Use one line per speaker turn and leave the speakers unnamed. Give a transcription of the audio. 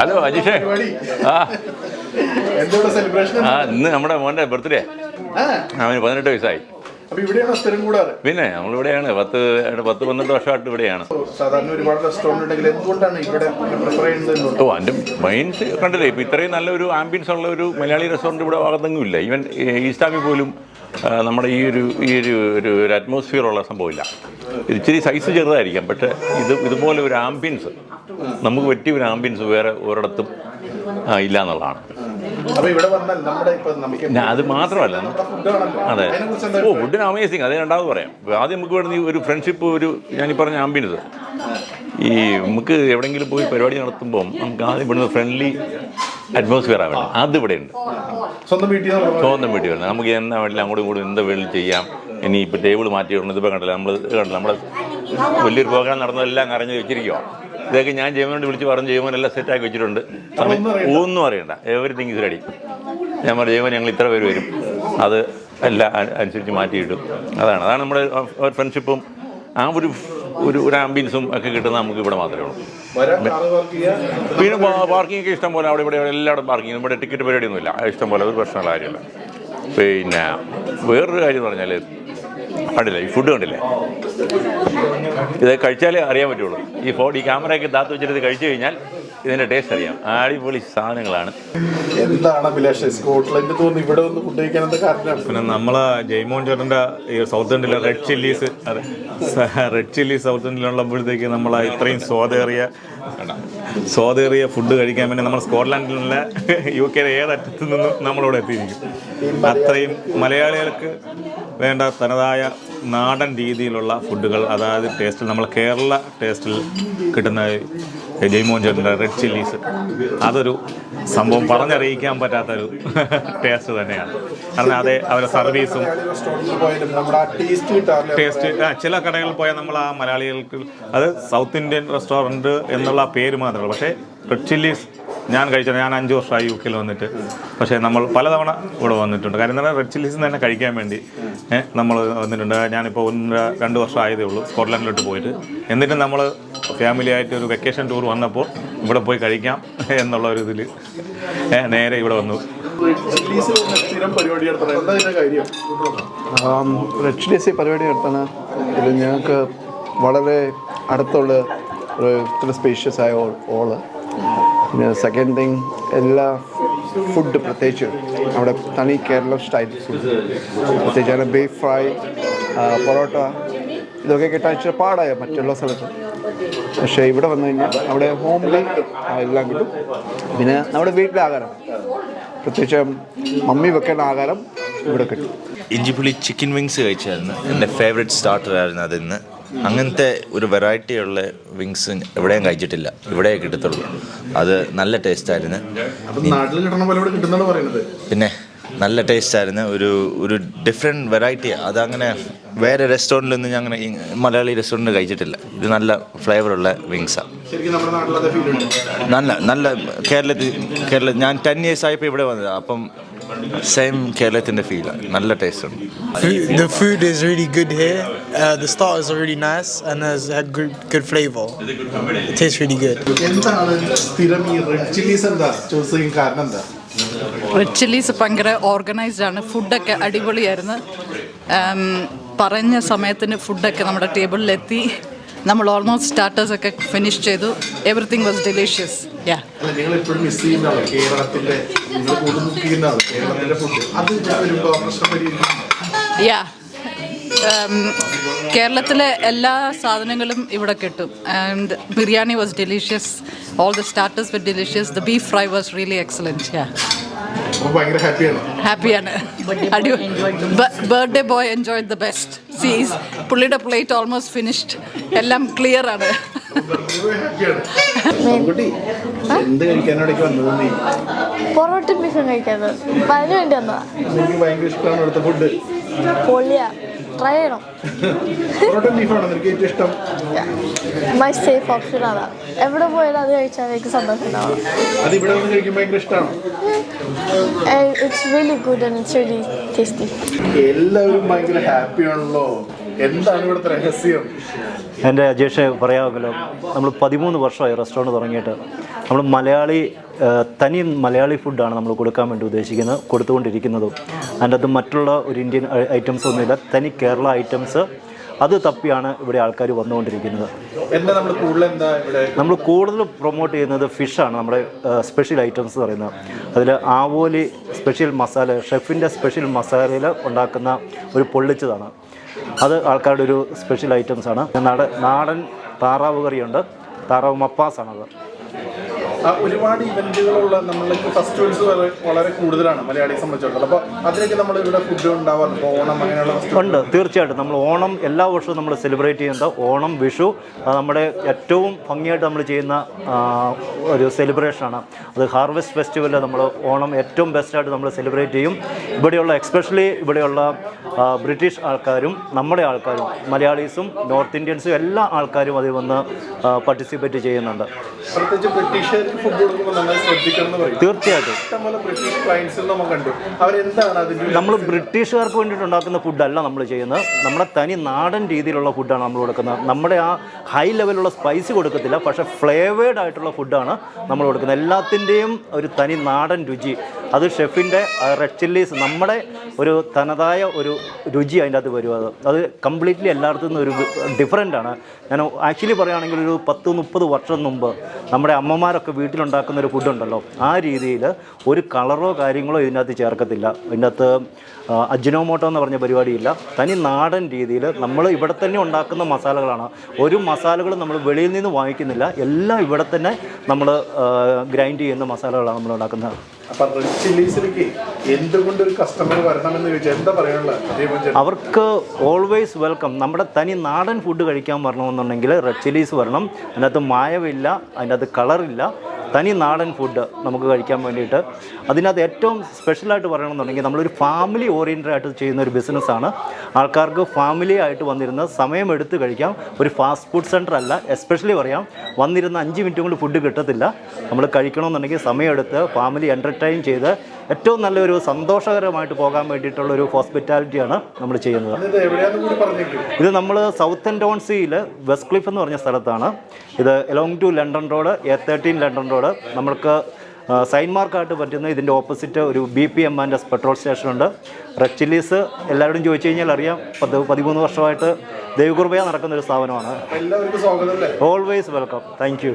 Hello അജിഷേ? ആ. ഇന്ന് നമ്മുടെ മോന്റെ ബർത്ത്ഡേ അവന് പതിനെട്ട് വയസ്സായി.
ഇവിടെയാണ്
പിന്നെ നമ്മളിവിടെയാണ്. പത്ത് പത്ത് പന്ത്രണ്ട് വർഷമായിട്ട് ഇവിടെയാണ്. ഓ എന്റെ മൈൻഡ് കണ്ടില്ലേ? ഇപ്പം ഇത്രയും നല്ലൊരു ആംബിയൻസ് ഉള്ള ഒരു മലയാളി റെസ്റ്റോറന്റ് ഇവിടെ ഭാഗത്തെങ്കിലും ഇല്ല. ഈവൻ ഈസ്റ്റാമിൽ പോലും നമ്മുടെ ഈ ഒരു ഈ ഒരു ഒരു ഒരു അറ്റ്മോസ്ഫിയർ ഉള്ള സംഭവമില്ല. ഇത് ഇച്ചിരി സൈസ് ചെറുതായിരിക്കാം പക്ഷേ ഇത് ഇതുപോലെ ഒരു ആംബിയൻസ് നമുക്ക് പറ്റിയ ഒരു ആംബിയൻസ് വേറെ ഒരിടത്തും ഇല്ല എന്നുള്ളതാണ്. അത് മാത്രമല്ല. അതെ. ഓ ഫുഡിന് അമേസിങ് അത് രണ്ടാമത് പറയാം. ആദ്യം നമുക്ക് വേണമെങ്കിൽ ഒരു ഫ്രണ്ട്ഷിപ്പ് ഒരു ഞാൻ ഈ പറഞ്ഞ ആംബിയൻസ് ഈ നമുക്ക് എവിടെയെങ്കിലും പോയി പരിപാടി നടത്തുമ്പോൾ നമുക്ക് ആദ്യം ഇവിടുന്ന് ഫ്രണ്ട്ലി അറ്റ്മോസ്ഫിയർ ആവണം അത് ഇവിടെ ഉണ്ട്.
സ്വന്തം വീട്ടിൽ
സ്വന്തം വീട്ടിൽ വരണം. നമുക്ക് എന്നാ വേണമെങ്കിലും അങ്ങോട്ടും ഇങ്ങോട്ടും എന്താ വേണ്ടി ചെയ്യാം. ഇനി ഇപ്പോൾ ടേബിൾ മാറ്റി വിടണം ഇതിപ്പോൾ കണ്ടില്ല നമ്മൾ കണ്ടില്ല. നമ്മുടെ വലിയൊരു പ്രോഗ്രാം നടന്നതെല്ലാം അറിഞ്ഞ് വെച്ചിരിക്കുക ഇതൊക്കെ ഞാൻ ജയമോനോട് വിളിച്ച് പറഞ്ഞ് ജയമോൻ എല്ലാം സെറ്റാക്കി വെച്ചിട്ടുണ്ട്. ഒന്നും അറിയണ്ട. എവറിത്തിങ് ഇസ് റെഡി ഞാൻ പറഞ്ഞു ജയമോൻ ഞങ്ങൾ ഇത്ര പേര് വരും. അത് എല്ലാം അനുസരിച്ച് മാറ്റിയിട്ടു. അതാണ് അതാണ് നമ്മുടെ ഫ്രണ്ട്ഷിപ്പും ആ ഒരു ഒരു ഒരു ആംബിയൻസും ഒക്കെ കിട്ടുന്നത് നമുക്ക് ഇവിടെ മാത്രമേ ഉള്ളൂ. പിന്നെ പാർക്കിംഗ് ഒക്കെ ഇഷ്ടം പോലെ അവിടെ ഇവിടെ എല്ലായിടും പാർക്കിംഗ് ഇവിടെ ടിക്കറ്റ് പരിപാടിയൊന്നുമില്ല. ഇഷ്ടം പോലെ ഒരു പ്രശ്നമുള്ള കാര്യമല്ല. പിന്നെ വേറൊരു കാര്യം എന്ന് പറഞ്ഞാൽ കണ്ടില്ലേ? ഈ ഫുഡ് കണ്ടില്ലേ? ഇത് കഴിച്ചാലേ അറിയാൻ പറ്റുള്ളൂ. ഈ ഫോൺ ഈ ക്യാമറയൊക്കെ താത്ത് വെച്ചിട്ട് ഇത് കഴിച്ചു കഴിഞ്ഞാൽ ഇതിന്റെ ടേസ്റ്റ് അറിയാം. അടിപൊളി സാധനങ്ങളാണ്.
എന്താണ് അഭിലാഷ്? സ്കോട്ട്ലൻഡ് ഇവിടെ ഒന്ന് ഫുഡ് കാരണം?
പിന്നെ നമ്മളെ ജയ്മോൻ ചേട്ടന്റെ ഈ സൗത്ത് ഇന്ത്യയിലെ റെഡ് ചില്ലീസ് അതെ റെഡ് ചില്ലി സൗത്ത് ഇന്ത്യയിലുള്ളപ്പോഴത്തേക്ക് നമ്മൾ ഇത്രയും സ്വാദേറിയ സ്വാദേറിയ ഫുഡ് കഴിക്കാൻ വേണ്ടി നമ്മൾ സ്കോട്ട്ലൻഡിലെ യു കെയിലെ ഏതറ്റത്തു നിന്നും നമ്മളിവിടെ എത്തിയിരിക്കും. അത്രയും മലയാളികൾക്ക് വേണ്ട തനതായ നാടൻ രീതിയിലുള്ള ഫുഡുകൾ അതായത് ടേസ്റ്റിൽ നമ്മൾ കേരള ടേസ്റ്റിൽ കിട്ടുന്ന ചേട്ടന്റെ റെഡ് ചില്ലീസ് അതൊരു സംഭവം പറഞ്ഞറിയിക്കാൻ പറ്റാത്തൊരു ടേസ്റ്റ് തന്നെയാണ്. കാരണം അതേ അവരുടെ സർവീസും
ടേസ്റ്റ്
ആ, ചില കടകളിൽ പോയാൽ നമ്മൾ ആ മലയാളികൾക്ക് അത് സൗത്ത് ഇന്ത്യൻ റെസ്റ്റോറന്റ് എന്നുള്ള പേര് മാത്രമേ പക്ഷേ റെഡ് ചില്ലീസ് ഞാൻ കഴിച്ചത് ഞാൻ അഞ്ച് വർഷമായി യു കെയിൽ വന്നിട്ട്. പക്ഷേ നമ്മൾ പലതവണ ഇവിടെ വന്നിട്ടുണ്ട്. കാര്യം എന്താ റെഡ് ചില്ലീസ് തന്നെ കഴിക്കാൻ വേണ്ടി നമ്മൾ വന്നിട്ടുണ്ട്. ഞാനിപ്പോൾ ഒന്ന് രണ്ട് വർഷം ആയതേ ഉള്ളൂ. സ്കോട്ട്ലാൻഡിലോട്ട് പോയിട്ട്. എന്നിട്ട് നമ്മൾ ഫാമിലി ആയിട്ട് ഒരു വെക്കേഷൻ ടൂർ വന്നപ്പോൾ ഇവിടെ പോയി കഴിക്കാം എന്നുള്ള ഒരു ഇതിൽ നേരെ ഇവിടെ വന്നു.
റെഡ് ഡേസി പരിപാടി നടത്താണ്. ഇത് ഞങ്ങൾക്ക് വളരെ അടുത്തുള്ള ഒരു ഇത്ര സ്പേഷ്യസ് ആയ ഓൾ. പിന്നെ സെക്കൻഡ് തിങ് എല്ലാ ഫുഡ് പ്രത്യേകിച്ച് അവിടെ തനി കേരള സ്റ്റൈൽ ഫുഡ് പ്രത്യേകിച്ച് ബീഫ് ഫ്രൈ പൊറോട്ട ഇതൊക്കെ കിട്ടാൻ ഇച്ചിരി പാടായ മറ്റുള്ള സ്ഥലത്ത്. പക്ഷേ ഇവിടെ വന്നു കഴിഞ്ഞാൽ അവിടെ ഹോംലി എല്ലാം കിട്ടും. പിന്നെ നമ്മുടെ വീട്ടിലെ ആഹാരം. പ്രത്യേകിച്ച് മമ്മി വെക്കേണ്ട ആഹാരം ഇവിടെ കിട്ടും.
ഇഞ്ചിപ്പുളി ചിക്കൻ വിങ്സ് കഴിച്ചായിരുന്നു. എന്റെ ഫേവറേറ്റ് സ്റ്റാർട്ടർ ആയിരുന്നു അതിന്ന്. അങ്ങനത്തെ ഒരു വെറൈറ്റി ഉള്ള വിങ്സ് എവിടെയും കഴിച്ചിട്ടില്ല. ഇവിടെ കിട്ടത്തുള്ളൂ. അത് നല്ല ടേസ്റ്റ് ആയിരുന്നു. പിന്നെ നല്ല ടേസ്റ്റ് ആയിരുന്നു. ഒരു ഒരു ഡിഫറെന്റ് വെറൈറ്റി അതങ്ങനെ വേറെ റെസ്റ്റോറന്റിലൊന്നും ഞാൻ അങ്ങനെ മലയാളി റെസ്റ്റോറന്റ് കഴിച്ചിട്ടില്ല. ഇത് നല്ല ഫ്ലേവറുള്ള വിങ്സാണ് നല്ല നല്ല കേരളത്തിൽ കേരള ഞാൻ ടെൻ ഇയേഴ്സ് ആയപ്പോൾ ഇവിടെ വന്നത്. അപ്പം സെയിം കേരളത്തിന്റെ ഫീലാണ് നല്ല ടേസ്റ്റ് ഉണ്ട്.
Food, the food is really good here. Uh, the starters are really nice and has had good good flavor. It tastes really good.
എന്താണ് സ്ഥിരം ഈ റെഡ് ചില്ലീസ് എന്താ? ചൂസ് ചെയ്യാൻ കാരണം എന്താ?
റെഡ് ചില്ലീസ് ഭയങ്കര ഓർഗനൈസ്ഡ് ആണ്. ഫുഡൊക്കെ അടിപൊളിയായിരുന്നു. പറഞ്ഞ സമയത്തിന് ഫുഡൊക്കെ നമ്മുടെ ടേബിളിലെത്തി നമ്മൾ ഓൾമോസ്റ്റ് സ്റ്റാർട്ടേഴ്സ് ഒക്കെ ഫിനിഷ് ചെയ്തു. എവറിത്തിങ് വാസ് ഡെലീഷ്യസ് യാ കേരളത്തിലെ എല്ലാ സാധനങ്ങളും ഇവിടെ കിട്ടും. And biryani was delicious all the starters with delicious the beef fry was really excellent yeah
ഹാപ്പിയാണ്.
ഹാപ്പിയാണ്. Birthday boy enjoy the best. സീസ് പുള്ളിയുടെ പ്ലേറ്റ് ഓൾമോസ്റ്റ് ഫിനിഷ്ഡ്. എല്ലാം ക്ലിയർ ആണ്.
ഹാപ്പിയാണ് കുട്ടി എന്ത് കഴിക്കാനോടേക്ക് വന്നത് നീ?
പൊറോട്ട ബീഫും കഴിക്കാൻ അപ്പം അതിന് വേണ്ടി വന്നതാ.
ഫുഡ്
പൊളിയാ ട്രൈ ചെയ്യണം മൈ സേഫ് ഓപ്ഷൻ അതാ. എവിടെ പോയാലും അത് കഴിച്ചാൽ എനിക്ക് സന്തോഷം it's really good and it's really tasty
എല്ലാവരും ഭയങ്കര ഹാപ്പി ആണല്ലോ. എന്താണ് ഇവിടുത്തെ രഹസ്യം?
എന്റെ അജേഷ് പറയാമല്ലോ നമ്മൾ പതിമൂന്ന് വർഷമായി റെസ്റ്റോറന്റ് തുടങ്ങിയിട്ട്. നമ്മൾ മലയാളി തനി മലയാളി ഫുഡാണ് നമ്മൾ കൊടുക്കാൻ വേണ്ടി ഉദ്ദേശിക്കുന്നത് കൊടുത്തുകൊണ്ടിരിക്കുന്നതും. അതിന്റെ അത് മറ്റുള്ള ഒരു ഇന്ത്യൻ ഐറ്റംസ് ഒന്നുമില്ല. തനി കേരള ഐറ്റംസ് അത് തപ്പിയാണ് ഇവിടെ ആൾക്കാർ വന്നുകൊണ്ടിരിക്കുന്നത്.
എന്താ നമ്മൾ കൂടുതൽ എന്താ ഇവിടെ?
നമ്മൾ കൂടുതൽ പ്രൊമോട്ട് ചെയ്യുന്നത് ഫിഷാണ് നമ്മുടെ സ്പെഷ്യൽ ഐറ്റംസ് പറയുന്നത്. അതിൽ ആവോലി സ്പെഷ്യൽ മസാല ഷെഫിന്റെ സ്പെഷ്യൽ മസാലയിൽ ഉണ്ടാക്കുന്ന ഒരു പൊള്ളിച്ചതാണ്. അത് ആൾക്കാരുടെ ഒരു സ്പെഷ്യൽ ഐറ്റംസ് നാടൻ നാടൻ താറാവ് കറിയുണ്ട്. താറാവ് മപ്പാസാണത്
ഒരുപാട് ഇവന്റുകളുള്ള നമ്മളിലേക്ക് ഫെസ്റ്റിവൽസ് വളരെ കൂടുതലാണ് മലയാളിയെ സംബന്ധിച്ചിടത്തോളം. അപ്പോൾ അതിലേക്ക് നമ്മൾ ഇവിടെ ഫുഡ് ഉണ്ടാവാറുണ്ട്. ഇപ്പോൾ ഓണം അങ്ങനെയുള്ള
ഉണ്ട് തീർച്ചയായിട്ടും. നമ്മൾ ഓണം എല്ലാ വർഷവും നമ്മൾ സെലിബ്രേറ്റ് ചെയ്യുന്നുണ്ട് ഓണം വിഷു അത് നമ്മുടെ ഏറ്റവും ഭംഗിയായിട്ട് നമ്മൾ ചെയ്യുന്ന ഒരു സെലിബ്രേഷനാണ് അത് ഹാർവെസ്റ്റ് ഫെസ്റ്റിവലിൽ നമ്മൾ ഓണം ഏറ്റവും ബെസ്റ്റായിട്ട് നമ്മൾ സെലിബ്രേറ്റ് ചെയ്യും. ഇവിടെയുള്ള എക്സ്പെഷ്യലി ഇവിടെയുള്ള ബ്രിട്ടീഷ് ആൾക്കാരും നമ്മുടെ ആൾക്കാരും മലയാളീസും നോർത്ത് ഇന്ത്യൻസും എല്ലാ ആൾക്കാരും അതിൽ വന്ന് പാർട്ടിസിപ്പേറ്റ് ചെയ്യുന്നുണ്ട്.
പ്രത്യേകിച്ച് ബ്രിട്ടീഷുകാർക്ക്
തീർച്ചയായിട്ടും.
നമ്മൾ
ബ്രിട്ടീഷുകാർക്ക് വേണ്ടിയിട്ട് ഉണ്ടാക്കുന്ന ഫുഡല്ല നമ്മൾ ചെയ്യുന്നത്. നമ്മുടെ തനി നാടൻ രീതിയിലുള്ള ഫുഡാണ് നമ്മൾ കൊടുക്കുന്നത്. നമ്മുടെ ആ ഹൈ ലെവലുള്ള സ്പൈസ് കൊടുക്കത്തില്ല പക്ഷേ ഫ്ലേവേഡ് ആയിട്ടുള്ള ഫുഡാണ് നമ്മൾ കൊടുക്കുന്നത്. എല്ലാത്തിന്റെയും ഒരു തനി നാടൻ രുചി. അത് ഷെഫിന്റെ റെഡ് ചില്ലീസ് നമ്മുടെ ഒരു തനതായ ഒരു രുചി അതിന്റെ അകത്ത് വരും. അത് അത് കംപ്ലീറ്റ്ലി എല്ലായിടത്തു നിന്നും ഒരു ഡിഫറെന്റ് ആണ്. ഞാൻ ആക്ച്വലി പറയുകയാണെങ്കിൽ ഒരു പത്ത് മുപ്പത് വർഷം മുമ്പ് നമ്മുടെ അമ്മമാരൊക്കെ വീട്ടിലുണ്ടാക്കുന്ന ഒരു ഫുഡുണ്ടല്ലോ ആ രീതിയിൽ ഒരു കളറോ കാര്യങ്ങളോ ഇതിനകത്ത് ചേർക്കത്തില്ല. ഇതിനകത്ത് അജിനോമോട്ടോ എന്ന് പറഞ്ഞ പരിപാടിയില്ല. തനി നാടൻ രീതിയിൽ നമ്മൾ ഇവിടെ തന്നെ ഉണ്ടാക്കുന്ന മസാലകളാണ്. ഒരു മസാലകളും നമ്മൾ വെളിയിൽ നിന്ന് വാങ്ങിക്കുന്നില്ല. എല്ലാം ഇവിടെ തന്നെ നമ്മൾ ഗ്രൈൻഡ് ചെയ്യുന്ന മസാലകളാണ് നമ്മൾ ഉണ്ടാക്കുന്നത്.
എന്തുകൊണ്ട് ഒരു കസ്റ്റമർ വരണമെന്ന് ചോദിച്ചാൽ എന്താ
അവർക്ക് ഓൾവേസ് വെൽക്കം നമ്മുടെ തനി നാടൻ ഫുഡ് കഴിക്കാൻ വരണമെന്നുണ്ടെങ്കിൽ റെഡ് ചില്ലീസ് വരണം. അതിനകത്ത് മായവില്ല അതിനകത്ത് കളറില്ല തനി നാടൻ ഫുഡ് നമുക്ക് കഴിക്കാൻ വേണ്ടിയിട്ട്. അതിനകത്ത് ഏറ്റവും സ്പെഷ്യലായിട്ട് പറയണമെന്നുണ്ടെങ്കിൽ നമ്മളൊരു ഫാമിലി ഓറിയന്റഡ് ആയിട്ട് ചെയ്യുന്ന ഒരു ബിസിനസ്സാണ് ആൾക്കാർക്ക് ഫാമിലി ആയിട്ട് വന്നിരുന്ന് സമയമെടുത്ത് കഴിക്കാം. ഒരു ഫാസ്റ്റ് ഫുഡ് സെന്റർ അല്ല എസ്പെഷ്യലി പറയാം വന്നിരുന്ന അഞ്ച് മിനിറ്റ് കൊണ്ട് ഫുഡ് കിട്ടത്തില്ല. നമ്മൾ കഴിക്കണമെന്നുണ്ടെങ്കിൽ സമയമെടുത്ത് ഫാമിലി എന്റർടൈൻ ചെയ്ത് ഏറ്റവും നല്ലൊരു സന്തോഷകരമായിട്ട് പോകാൻ വേണ്ടിയിട്ടുള്ള ഒരു ഹോസ്പിറ്റാലിറ്റിയാണ് നമ്മൾ ചെയ്യുന്നത്.
ഇത്
നമ്മൾ സൗത്ത് ആൻഡ് ടൗൺസിയിൽ വെസ്റ്റ് ക്ലിഫ് എന്ന് പറഞ്ഞ സ്ഥലത്താണ്. ഇത് along to London Road A thirteen London Road നമ്മൾക്ക് സൈൻമാർക്കായിട്ട് സൈൻ പറ്റുന്ന ഇതിന്റെ ഓപ്പോസിറ്റ് ഒരു B P M and petrol സ്റ്റേഷനുണ്ട് red chillies എല്ലാവരും ചോദിച്ചു കഴിഞ്ഞാൽ അറിയാം പത്ത് പതിമൂന്ന് വർഷമായിട്ട് ദൈവകുർബയ നടക്കുന്ന ഒരു സ്ഥാപനമാണ് ഓൾവേസ് വെൽക്കം താങ്ക് യു